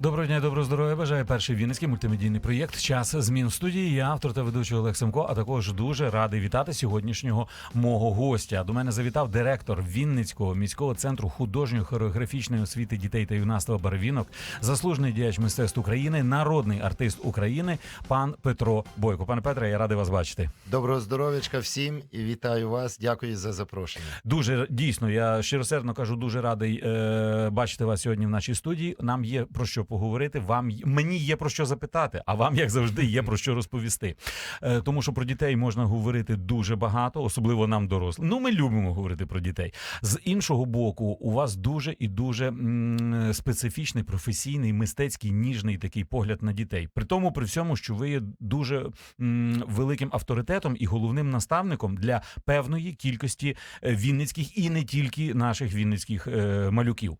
Доброго дня, доброго здоров'я. Бажаю перший вінницький мультимедійний проєкт Час змін в студії. Я автор та ведучий Олег Семко. А також дуже радий вітати сьогоднішнього мого гостя. До мене завітав директор Вінницького міського центру художньої хореографічної освіти дітей та юнацтва Барвінок, заслужений діяч мистецтв України, народний артист України, пан Петро Бойко. Пане Петре, я радий вас бачити. Доброго здоров'ячка всім і вітаю вас. Дякую за запрошення. Дуже дійсно, я щиросердно кажу, дуже радий е, бачити вас сьогодні в нашій студії. Нам є про що поговорити. Вам мені є про що запитати, а вам, як завжди, є про що розповісти. Е, тому що про дітей можна говорити дуже багато, особливо нам дорослим. Ну, ми любимо говорити про дітей. З іншого боку, у вас дуже і дуже специфічний, професійний, мистецький, ніжний такий погляд на дітей. При тому, при всьому, що ви є дуже великим авторитетом і головним наставником для певної кількості е, вінницьких і не тільки наших вінницьких е, малюків.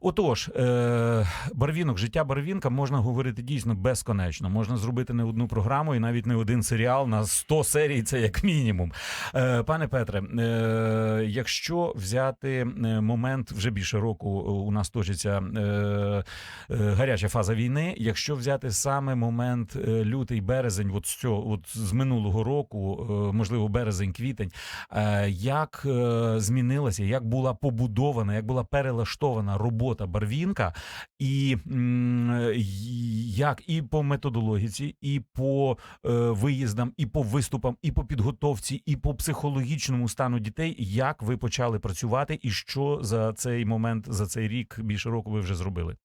Отож, барвінок, життя барвінка можна говорити дійсно безконечно. Можна зробити не одну програму і навіть не один серіал на 100 серій. Це як мінімум. Е, пане Петре, е, якщо взяти е, момент вже більше року у нас точиться гаряча фаза війни. Якщо взяти саме момент лютий, березень, от з цього, от з минулого року, можливо, березень, квітень, як змінилася, як була побудована, як була перелаштована робота Барвінка, і як і по методологіці, і по е, виїздам, і по виступам, і по підготовці, і по психологічному стану дітей, як ви почали працювати, і що за цей момент, за цей рік більше року ви вже зробили?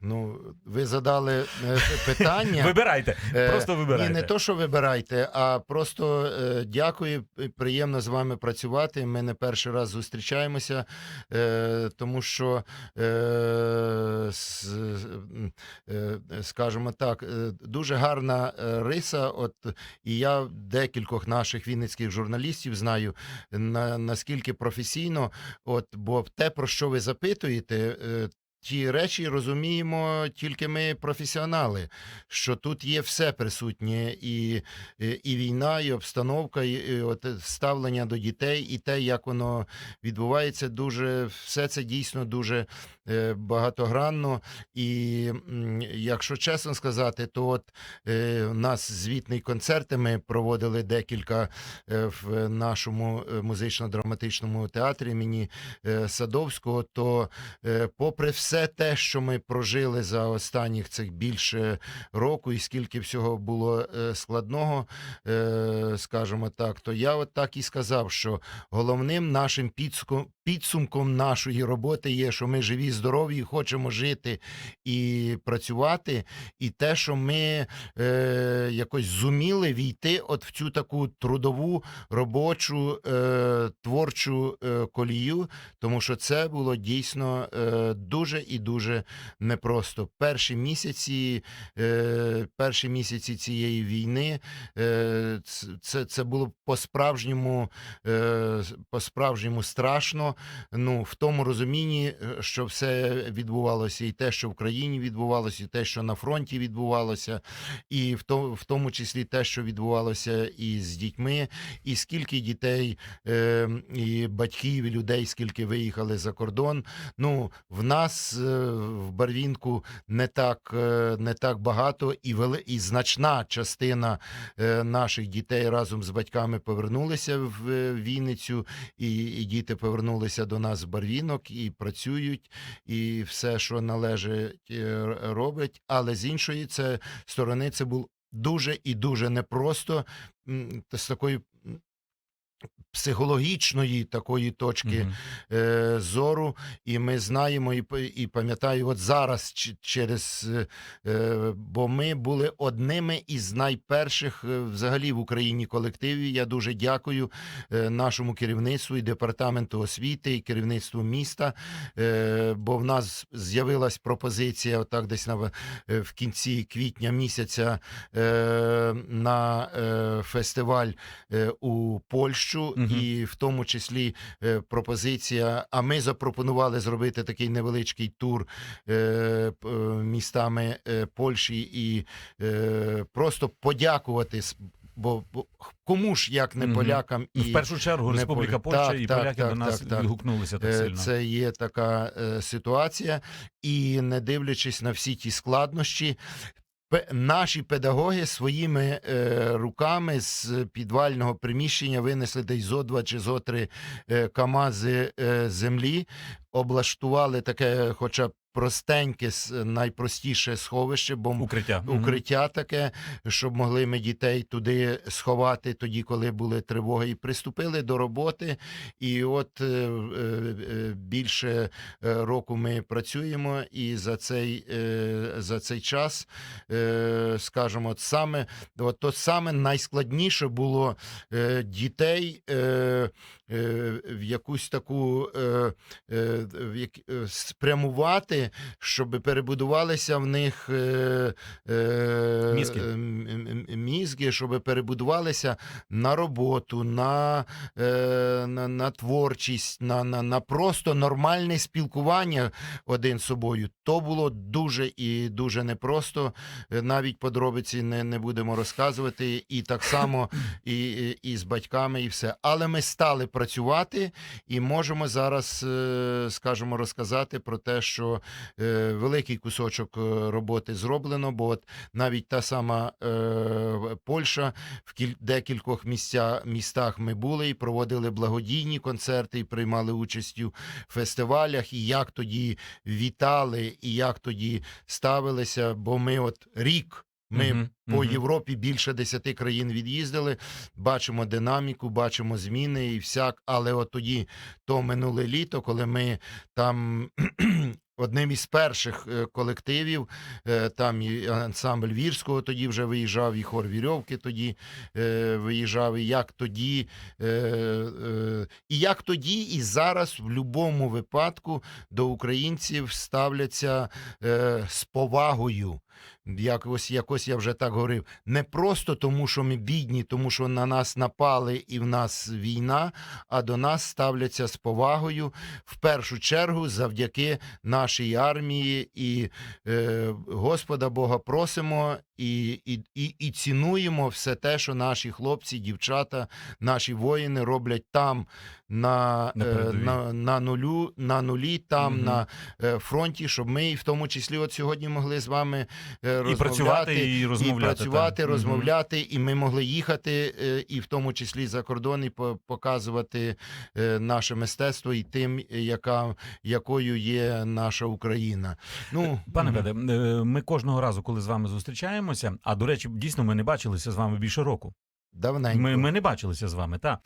Ну, ви задали е, питання. Вибирайте, Е, просто вибирайте. Ні, не то, що вибирайте, а просто е, дякую. Приємно з вами працювати. Ми не перший раз зустрічаємося, тому що, скажімо так, дуже гарна риса. От і я декількох наших вінницьких журналістів знаю на, наскільки професійно, от бо те, про що ви запитуєте. Е, Ті речі розуміємо тільки ми професіонали, що тут є все присутнє, і, і, і війна, і обстановка, і, от ставлення до дітей, і те, як воно відбувається, дуже все це дійсно дуже е, багатогранно. І якщо чесно сказати, то от е, у нас звітний концерт, ми проводили декілька е, в нашому е, музично-драматичному театрі імені е, Садовського, то е, попри все те, що ми прожили за останніх цих більше року, і скільки всього було е, складного, е, скажімо так, то я от так і сказав, що головним нашим підсумком, нашої роботи є, що ми живі, здорові, хочемо жити і працювати, і те, що ми е, якось зуміли війти от в цю таку трудову, робочу, е, творчу е, колію, тому що це було дійсно е, дуже і дуже непросто. Перші місяці, е, перші місяці цієї війни е, це, це було по-справжньому, е, по-справжньому страшно. Ну, в тому розумінні, е, що все відбувалося, і те, що в країні відбувалося, і те, що на фронті відбувалося, і в тому, в тому числі те, що відбувалося і з дітьми, і скільки дітей е, і батьків, і людей, скільки виїхали за кордон. Ну, в нас е, в Барвінку не так, е, не так багато, і, вели, і значна частина наших дітей разом з батьками повернулися в Вінницю, і, і діти повернулися до нас Барвінок і працюють, і все, що належить, е, роблять. Але з іншої це сторони, це був дуже і дуже непросто з такої. Психологічної такої точки Мгм. е, зору, і ми знаємо і, і пам'ятаю, от зараз через е, е, бо ми були одними із найперших е, взагалі в Україні колективів. Я дуже дякую е, нашому керівництву і департаменту освіти, і керівництву міста. Е, бо в нас з'явилась пропозиція, отак десь на в- в кінці квітня місяця е, на е, фестиваль е, у Польщу. І в тому числі е, пропозиція. А ми запропонували зробити такий невеличкий тур е, е, містами Польщі і просто подякувати. Бо, бо кому ж як не полякам і в першу чергу Республіка Польща Так, і так, поляки так, до нас так, відгукнулися так сильно. Це є така е, ситуація, і не дивлячись на всі ті складнощі. Наші педагоги своїми е, руками з підвального приміщення винесли десь зо два чи зо три е, камази е, землі, облаштували таке, хоча б простеньке, найпростіше сховище, бо Укриття. Укриття таке, щоб могли ми дітей туди сховати, тоді, коли були тривоги, і приступили до роботи. І от е, е, е, більше року ми працюємо, і за цей, за цей час, скажімо, от саме, от то саме найскладніше було дітей. В якусь таку е, щоб перебудувалися в них е, е, Мізки. мізки, щоб перебудувалися на роботу, на, е, на, на творчість, на, на, на просто нормальне спілкування один з собою. То було дуже і дуже непросто. Навіть подробиці не, не будемо розказувати. І так само і, і, і з батьками, і все. Але ми стали працювати і можемо зараз, скажімо, розказати про те, що е, великий кусочок е, роботи зроблено, бо от навіть та сама е, Польща в кіль- декількох місця, містах ми були і проводили благодійні концерти, і приймали участь у фестивалях, і як тоді вітали, і як тоді ставилися, бо ми от рік. Ми Мгм, по мгм. Європі більше десяти країн від'їздили, бачимо динаміку, бачимо зміни і всяк. Але от тоді то минуле літо, коли ми там. Одним із перших е, колективів, е, там і ансамбль Вірського тоді вже виїжджав, і хор Вірьовки тоді е, виїжджав, і як тоді, і як тоді, і зараз в будь-якому випадку до українців ставляться з повагою. Якось, якось я вже так говорив. Не просто тому, що ми бідні, тому що на нас напали і в нас війна, а до нас ставляться з повагою в першу чергу завдяки нашій армії і е, Господа Бога просимо і, і, і, і цінуємо все те, що наші хлопці, дівчата, наші воїни роблять там на, На е, на, на нулю, на нулі, там Мгм. на е, фронті, щоб ми в тому числі от сьогодні могли з вами е, розмовляти, працювати, і розмовляти, і працювати, так. Розмовляти, і ми могли їхати, е, і в тому числі за кордон, і по- показувати е, наше мистецтво і тим, яка якою є наша Україна. Ну Пане мгм. Веде, е, ми кожного разу, коли з вами зустрічаємося, а до речі, дійсно ми не бачилися з вами більше року. Давненько. Ми, ми не бачилися з вами. Та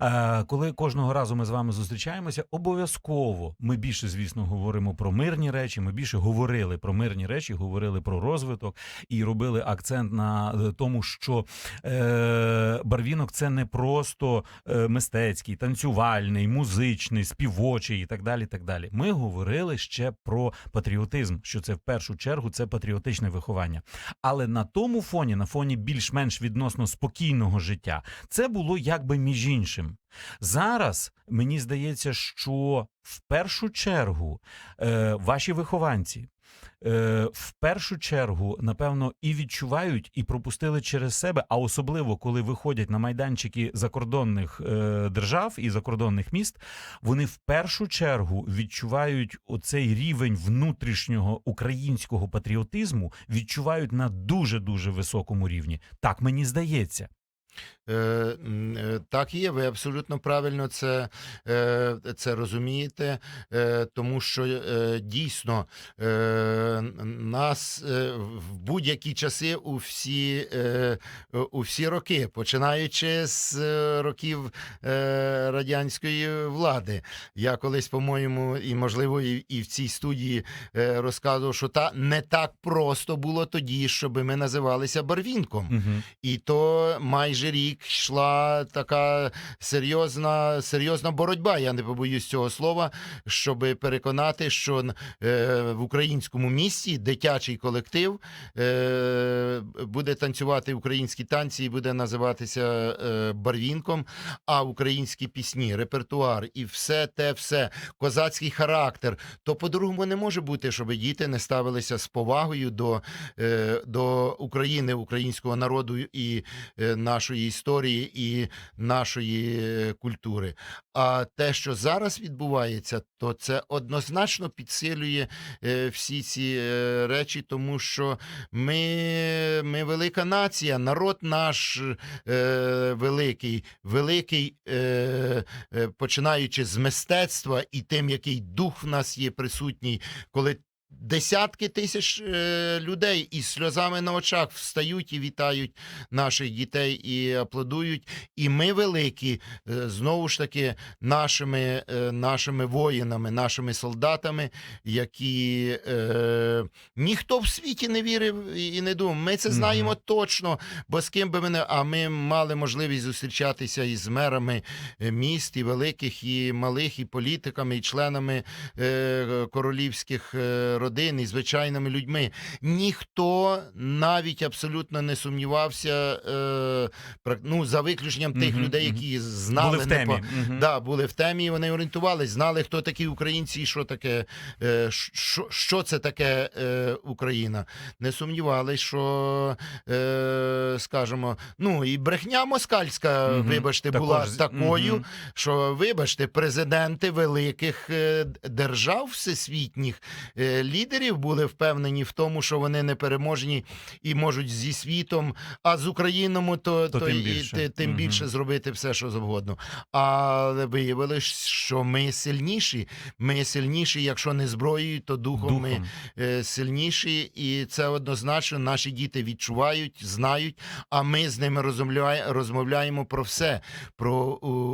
е, коли кожного разу ми з вами зустрічаємося, обов'язково ми більше, звісно, говоримо про мирні речі. Ми більше говорили про мирні речі, говорили про розвиток і робили акцент на е, тому, що е, барвінок це не просто е, мистецький, танцювальний, музичний, співочий і так далі. так далі. Ми говорили ще про патріотизм, що це в першу чергу це патріотичне виховання. Але на тому фоні, на фоні більш-менш відносно спокійного життя, це було якби між іншим. Зараз мені здається, що в першу чергу е, ваші вихованці. е, В першу чергу, напевно, і відчувають, і пропустили через себе, а особливо коли виходять на майданчики закордонних е, держав і закордонних міст, вони в першу чергу відчувають оцей рівень внутрішнього українського патріотизму, відчувають на дуже дуже високому рівні. Так мені здається. Е, е, Так є, ви абсолютно правильно це, е, це розумієте, тому що дійсно нас в будь-які часи у всі, у всі роки, починаючи з років радянської влади. Я колись, по-моєму, і можливо, і, в цій студії розказував, що та не так просто було тоді, щоб ми називалися Барвінком. Угу. І то майже же рік йшла така серйозна, серйозна боротьба. Я не побоюсь цього слова, щоб переконати, що е, в українському місті дитячий колектив е, буде танцювати українські танці і буде називатися е, барвінком, а українські пісні, репертуар і все те, все, козацький характер. То по-другому не може бути, щоб діти не ставилися з повагою до, до України, українського народу і е, нашої історії і нашої е, культури. А те, що зараз відбувається, то це однозначно підсилює е, всі ці е, речі, тому що ми, ми велика нація, народ наш великий, великий, починаючи з мистецтва і тим, який дух в нас є присутній, коли. Десятки тисяч е, людей із сльозами на очах встають і вітають наших дітей і аплодують. І ми великі, е, знову ж таки, нашими, е, нашими воїнами, нашими солдатами, які е, ніхто в світі не вірив і не думав. Ми це знаємо Мгм. точно, бо з ким би ми не. А ми мали можливість зустрічатися із мерами е, міст, і великих, і малих, і політиками, і членами е, королівських е, родин, і звичайними людьми. Ніхто навіть абсолютно не сумнівався, е, ну, за виключенням тих Мгм, людей, які знали Були в не темі. по- Мгм. Да, були в темі, і вони орієнтувались, знали, хто такі українці і що таке, е, що, що це таке е, Україна. Не сумнівались, що, е, скажімо, ну і брехня москальська, Мгм. вибачте, Також була такою, Мгм. що, вибачте, президенти великих е, держав всесвітніх е, лідерів були впевнені в тому, що вони непереможні і можуть зі світом, а з Україною то, То то, тим і більше. ти- тим Мгм. більше зробити все, що завгодно. Але виявилось, що ми сильніші. Ми сильніші, якщо не зброєю, то духом, ми е, сильніші, і це однозначно наші діти відчувають, знають. А ми з ними розмовляє, розмовляємо про все: про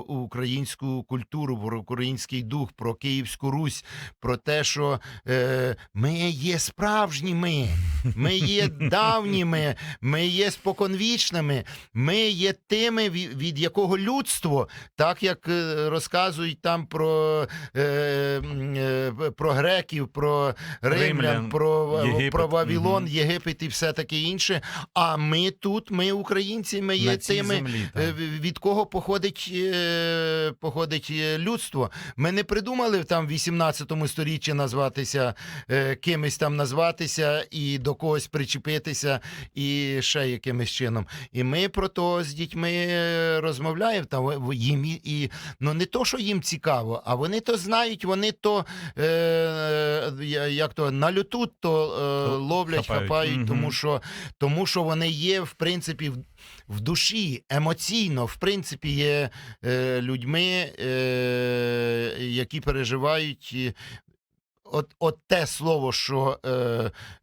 українську культуру, про український дух, про Київську Русь, про те, що е, ми є справжніми, ми є давніми, ми є споконвічними, ми є тими, від, якого людство, так як е, розказують там про, е, е, про греків, про римлян, Римлян, про, Єгипет. про Вавилон, Мгм. Єгипет і все таке інше. А ми тут, ми українці, ми є На тими, землі, е, від кого походить, е, походить людство. Ми не придумали там в 18 сторіччі назватися е, кимось там назватися і до когось причепитися, і ще якимось чином. І ми про то з дітьми е, розмовляємо. Там в- їм і, і ну не то, що їм цікаво, а вони то знають, вони то е, як то на люту то е, ловлять, хапають. хапають, Мгм. тому що тому що вони є в принципі в, в душі емоційно, в принципі, є е, людьми, е, які переживають. От, от те слово, що е,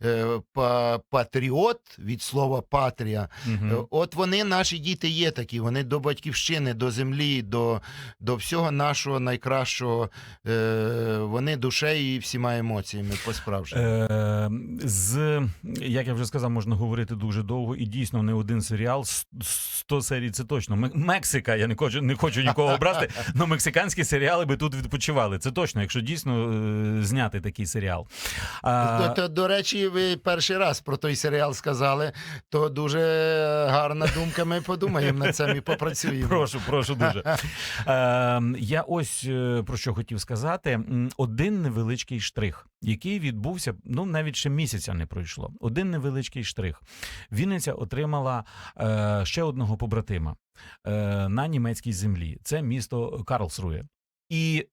е, па, патріот від слова патрія. Е, От вони, наші діти, є такі. Вони до батьківщини, до землі, до, до всього нашого найкращого. Е, вони душею і всіма емоціями по-справжньому. Е, з як я вже сказав, можна говорити дуже довго, і дійсно не один серіал. с- 100 серій це точно. Мексика. Я не хочу, не хочу нікого обрати. але мексиканські серіали би тут відпочивали. Це точно, якщо дійсно е, зняти такий серіал. А, то, до речі, ви перший раз про той серіал сказали, то дуже гарна думка. Ми подумаємо над цим і попрацюємо. Прошу, прошу дуже. Е, я ось е, про що хотів сказати. Один невеличкий штрих, який відбувся, ну навіть ще місяця не пройшло. Один невеличкий штрих. Вінниця отримала е, ще одного побратима е, на німецькій землі. Це місто Карлсрує. І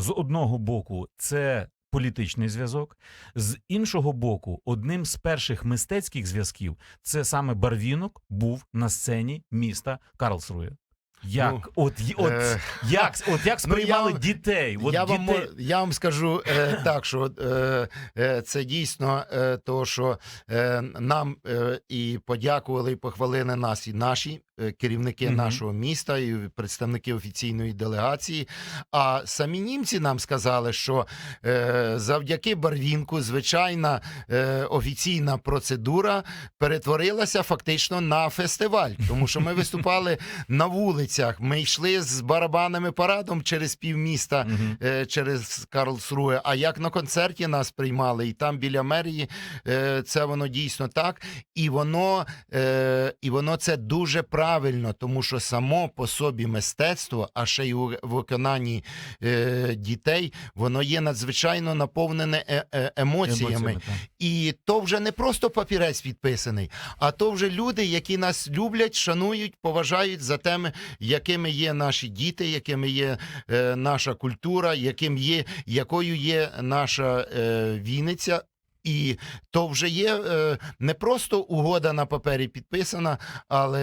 з одного боку, це. Політичний зв'язок з іншого боку, одним з перших мистецьких зв'язків це саме Барвінок був на сцені міста Карлсрує. Як Ну, от, от, е, як, от як ну, я сприймали дітей? От я, дітей... вам, я вам скажу е, так, що е, е, це дійсно е, то, що е, нам е, і подякували, і похвалили нас, і наші е, керівники Мгм. нашого міста і представники офіційної делегації. А самі німці нам сказали, що е, завдяки Барвінку звичайна е, офіційна процедура перетворилася фактично на фестиваль, тому що ми виступали на вулицях. Ми йшли з барабанами парадом через півміста, Мгм. е, через Карлсруе. А як на концерті нас приймали, і там біля мерії е, це воно дійсно так. І воно, е, і воно це дуже правильно, тому що само по собі мистецтво, а ще й у виконанні е, дітей, воно є надзвичайно наповнене е, е, емоціями. Емоціями. І то вже не просто папірець підписаний, а то вже люди, які нас люблять, шанують, поважають за теми, якими є наші діти, якими є е, наша культура, яким є, якою є наша е, Вінниця. І то вже є е, не просто угода на папері підписана, але,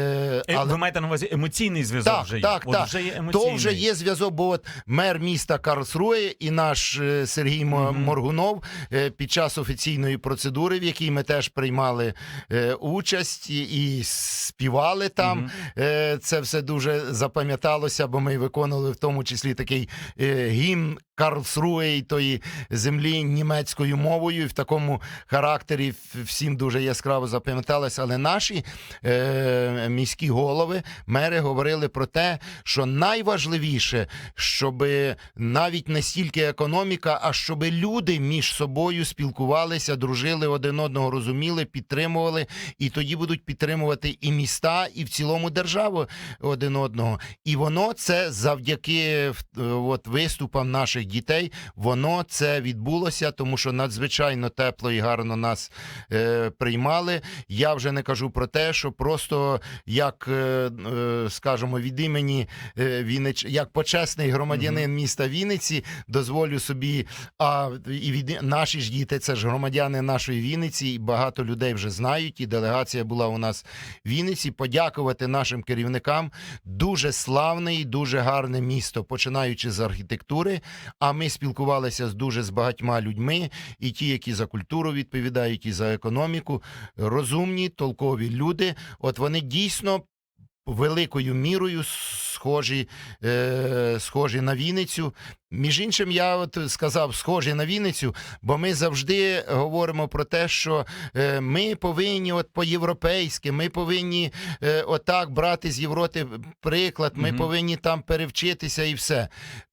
Е, але Ви маєте на увазі емоційний зв'язок Так, вже є. так, От так. вже є емоційний. то вже є зв'язок, бо от мер міста Карлсрує і наш е, Сергій Мо- Мгм. Моргунов е, під час офіційної процедури, в якій ми теж приймали е, участь і, і співали там. Мгм. Е, Це все дуже запам'яталося, бо ми виконували в тому числі такий е, гімн Карлсрує і тої землі німецькою мовою. І в такому характері всім дуже яскраво запам'яталося. Але наші е, міські голови, мери говорили про те, що найважливіше, щоб навіть не стільки економіка, а щоб люди між собою спілкувалися, дружили один одного, розуміли, підтримували, і тоді будуть підтримувати і міста, і в цілому державу один одного. І воно це завдяки е, от, виступам наших дітей, воно це відбулося, тому що надзвичайно тепло і гарно нас е, приймали. Я вже не кажу про те, що просто як, е, е, скажімо, від імені е, Віннич, як почесний громадянин міста Вінниці, дозволю собі, а і від наші ж діти, це ж громадяни нашої Вінниці, і багато людей вже знають. І делегація була у нас в Вінниці. Подякувати нашим керівникам. Дуже славне і дуже гарне місто, починаючи з архітектури. А ми спілкувалися з дуже з багатьма людьми, і ті, які за культуру відповідають, і за економіку, розумні, толкові люди. От вони дійсно великою мірою схожі, е, схожі на Вінницю. Між іншим, я от сказав, схожі на Вінницю, бо ми завжди говоримо про те, що е, ми повинні от по-європейськи, ми повинні е, отак брати з Європи приклад, ми Мгм. повинні там перевчитися і все.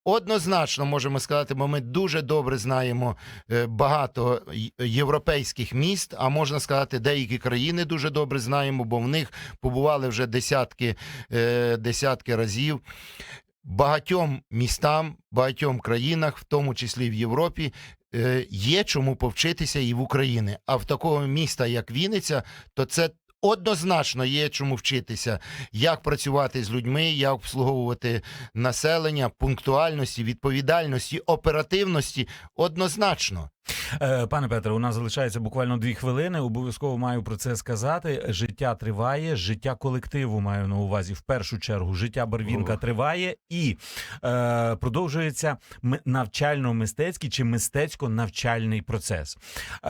Однозначно можемо сказати, бо ми дуже добре знаємо е, багато європейських міст, а можна сказати, деякі країни дуже добре знаємо, бо в них побували вже десятки, десятки разів. Багатьом містам, багатьом країнах, в тому числі в Європі, е, є чому повчитися і в Україні. А в такого міста, як Вінниця, то це однозначно є чому вчитися, як працювати з людьми, як обслуговувати населення, пунктуальності, відповідальності, оперативності. Однозначно. Е, Пане Петре, у нас залишається буквально дві хвилини. Обов'язково маю про це сказати. Життя триває, життя колективу маю на увазі в першу чергу. Життя Барвінка триває і е, продовжується навчально-мистецький чи мистецько-навчальний процес. Е,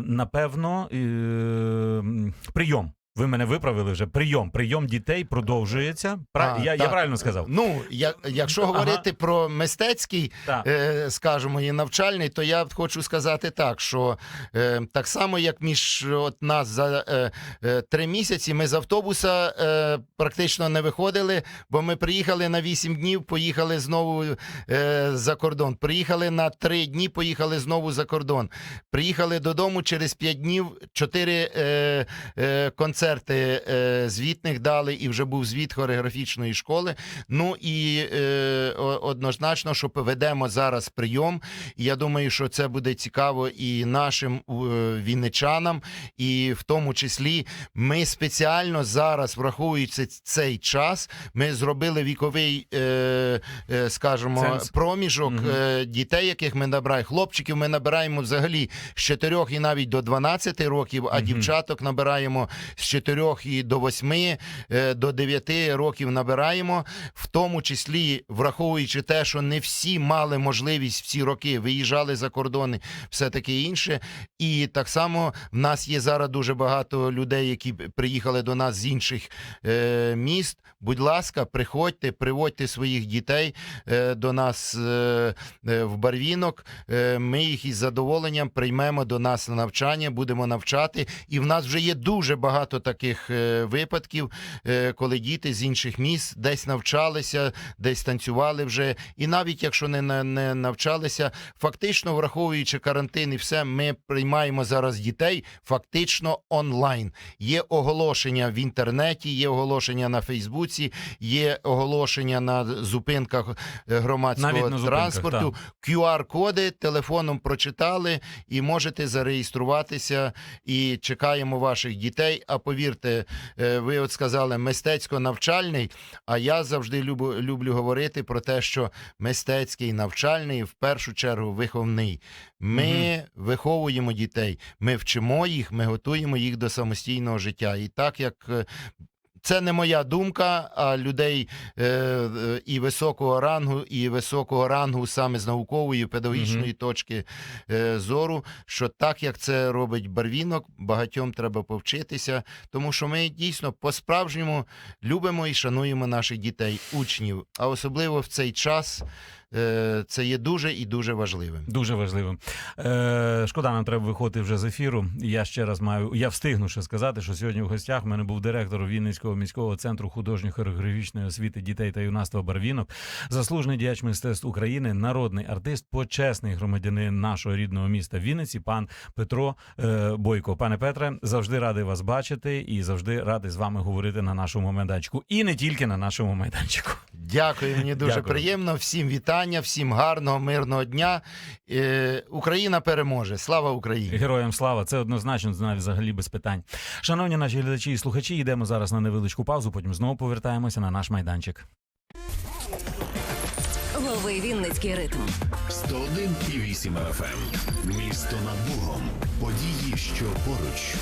напевно, е, прийом. Ви мене виправили вже. Прийом. Прийом дітей продовжується. Пра... А, я, я правильно сказав? Ну, я, якщо Ага. говорити про мистецький, е, скажімо, і навчальний, то я хочу сказати так, що е, так само, як між от нас за е, е, три місяці, ми з автобуса е, практично не виходили, бо ми приїхали на вісім днів, поїхали знову е, за кордон. Приїхали на три дні, поїхали знову за кордон. Приїхали додому через п'ять днів, чотири е, е, концерти е, звітних дали, і вже був звіт хореографічної школи. Ну і е, однозначно, що ведемо зараз прийом. Я думаю, що це буде цікаво і нашим е, вінничанам, і в тому числі ми спеціально зараз, враховуючи цей час, ми зробили віковий, е, е, скажімо, Ценз. проміжок Мгм. е, дітей, яких ми набираємо. Хлопчиків ми набираємо взагалі з 4 і навіть до 12 років, а Мгм. дівчаток набираємо з 4 і до 8, е, до 9 років набираємо, в тому числі враховуючи те, що не всі мали можливість в ці роки виїжджали за кордони, все таке інше. І так само в нас є зараз дуже багато людей, які приїхали до нас з інших е, міст. Будь ласка, приходьте, приводьте своїх дітей е, до нас в Барвінок. Ми їх із задоволенням приймемо до нас на навчання, будемо навчати. І в нас вже є дуже багато таких е, випадків, е, коли діти з інших міст десь навчалися, десь танцювали вже. І навіть якщо не, не навчалися, фактично враховуючи карантин і все, ми приймаємо зараз дітей фактично онлайн. Є оголошення в інтернеті, є оголошення на Фейсбуці, є оголошення на зупинках е, Навіть громадського на транспорту. QR-коди телефоном прочитали і можете зареєструватися. І чекаємо ваших дітей. А повірте, е, ви от сказали мистецько-навчальний. А я завжди люблю, люблю говорити про те, що мистецький навчальний в першу чергу виховний. Ми виховуємо дітей, ми вчимо їх, ми готуємо їх до самостійного життя. І так як е, це не моя думка, а людей е, е, і високого рангу, і високого рангу саме з наукової, педагогічної точки е, зору, що так як це робить Барвінок, багатьом треба повчитися, тому що ми дійсно по-справжньому любимо і шануємо наших дітей, учнів, а особливо в цей час. Е, Це є дуже і дуже важливим. Дуже важливим. Е, шкода, нам треба виходити вже з ефіру. Я ще раз маю. Я встигну ще сказати, що сьогодні в гостях в мене був директор Вінницького міського центру художньо-хореографічної освіти дітей та юнацтва Барвінок, заслужений діяч мистецтв України, народний артист, почесний громадянин нашого рідного міста Вінниці, пан Петро е, Бойко. Пане Петре, завжди радий вас бачити і завжди радий з вами говорити на нашому майданчику. І не тільки на нашому майданчику. Дякую, мені дуже Дякую. приємно. Всім вітання, всім гарного, мирного дня. Е, Україна переможе. Слава Україні! Героям слава, це однозначно навіть взагалі без питань. Шановні наші глядачі і слухачі, йдемо зараз на невеличку паузу, потім знову повертаємося на наш майданчик. Лови Вінницький ритм. 101,8 FM. Місто над Богом. Події, що поруч.